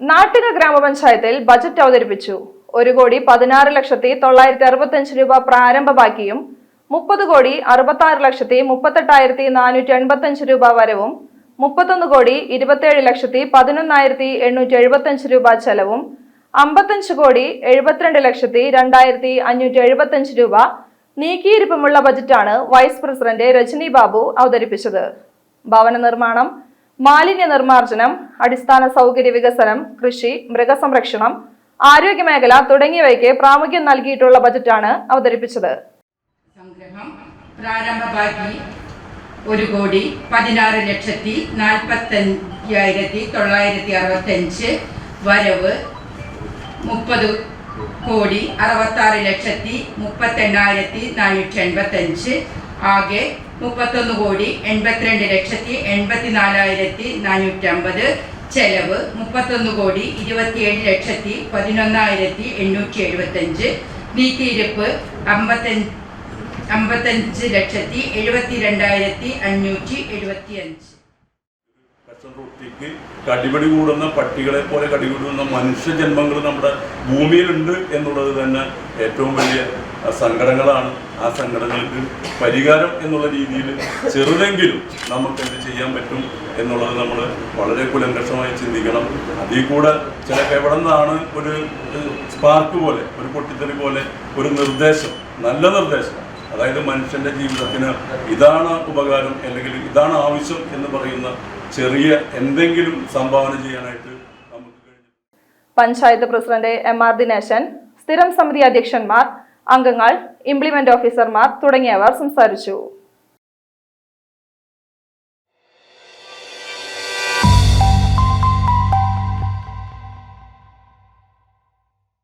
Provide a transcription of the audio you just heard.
നാട്ടിക ഗ്രാമപഞ്ചായത്തിൽ ബജറ്റ് അവതരിപ്പിച്ചു. ഒരു കോടി പതിനാറ് ലക്ഷത്തി തൊള്ളായിരത്തി അറുപത്തഞ്ച് രൂപ പ്രാരംഭ ബാക്കിയും മുപ്പത് കോടി അറുപത്തി ആറ് ലക്ഷത്തി മുപ്പത്തെട്ടായിരത്തി നാനൂറ്റി എൺപത്തഞ്ച് രൂപ വരവും മുപ്പത്തൊന്ന് കോടി ഇരുപത്തിയേഴ് ലക്ഷത്തി പതിനൊന്നായിരത്തി എണ്ണൂറ്റി എഴുപത്തഞ്ച് രൂപ ചെലവും അമ്പത്തഞ്ച് കോടി എഴുപത്തിരണ്ട് ലക്ഷത്തി രണ്ടായിരത്തി അഞ്ഞൂറ്റി എഴുപത്തഞ്ച് രൂപ നീക്കിയിരിപ്പുമുള്ള ബജറ്റാണ് വൈസ് പ്രസിഡന്റ് രജനി ബാബു അവതരിപ്പിച്ചത്. ഭവന നിർമ്മാണം മാലിന്യ നിർമ്മാർജനം അടിസ്ഥാന സൗകര്യ വികസനം കൃഷി മൃഗസംരക്ഷണം ആരോഗ്യമേഖല തുടങ്ങിയവയ്ക്ക് പ്രാമുഖ്യം നൽകിയിട്ടുള്ള ബജറ്റാണ് അവതരിപ്പിച്ചത്. ഒരു കോടി പതിനാറ് ലക്ഷത്തി നാൽപ്പത്തഞ്ചായിരത്തി തൊള്ളായിരത്തി അറുപത്തഞ്ച് വരവ് മുപ്പത് കോടി അറുപത്താറ് ലക്ഷത്തി മുപ്പത്തെണ്ണായിരത്തി നാനൂറ്റി എൺപത്തഞ്ച്. ആകെ മുപ്പത്തൊന്ന് കോടി എൺപത്തിരണ്ട് ലക്ഷത്തി എൺപത്തി നാലായിരത്തി നാനൂറ്റി അമ്പത് ചെലവ് മുപ്പത്തൊന്ന് കോടി ഇരുപത്തിയേഴ് ലക്ഷത്തി പതിനൊന്നായിരത്തി എണ്ണൂറ്റി എഴുപത്തഞ്ച് നീക്കിയിരുപ്പ് അമ്പത്തഞ്ച് അമ്പത്തഞ്ച് ലക്ഷത്തി എഴുപത്തി രണ്ടായിരത്തി അഞ്ഞൂറ്റി എഴുപത്തി അഞ്ച് കർഷക കടിപിടി കൂടുന്ന പട്ടികളെ പോലെ കടിപിടിക്കുന്ന മനുഷ്യജന്മങ്ങൾ നമ്മുടെ ഭൂമിയിലുണ്ട് എന്നുള്ളത് തന്നെ ഏറ്റവും വലിയ സങ്കടങ്ങളാണ് ആ സങ്കടങ്ങൾക്ക് പരിഹാരം എന്നുള്ള രീതിയിൽ ചെറുതെങ്കിലും നമുക്ക് എന്ത് ചെയ്യാൻ പറ്റും എന്നുള്ളത് നമ്മൾ വളരെ കുലങ്കഷമായി ചിന്തിക്കണം. അതിൽ കൂടെ ചില എവിടെ നിന്നാണ് ഒരു സ്പാർക്ക് പോലെ ഒരു പൊട്ടിത്തെറി പോലെ ഒരു നിർദ്ദേശം നല്ല നിർദ്ദേശം. അതായത് മനുഷ്യന്റെ ജീവിതത്തിന് ഇതാണ് ഉപകാരം അല്ലെങ്കിൽ ഇതാണ് ആവശ്യം എന്ന് പറയുന്ന ചെറിയ എന്തെങ്കിലും സംഭാവന ചെയ്യാനായിട്ട് നമുക്ക് panchayat president M R Dineshan സ്ഥിരം സമിതി അധ്യക്ഷന്മാർ അംഗങ്ങൾ ഇംപ്ലിമെന്റ് ഓഫീസർമാർ തുടങ്ങിയവർ സംസാരിച്ചു.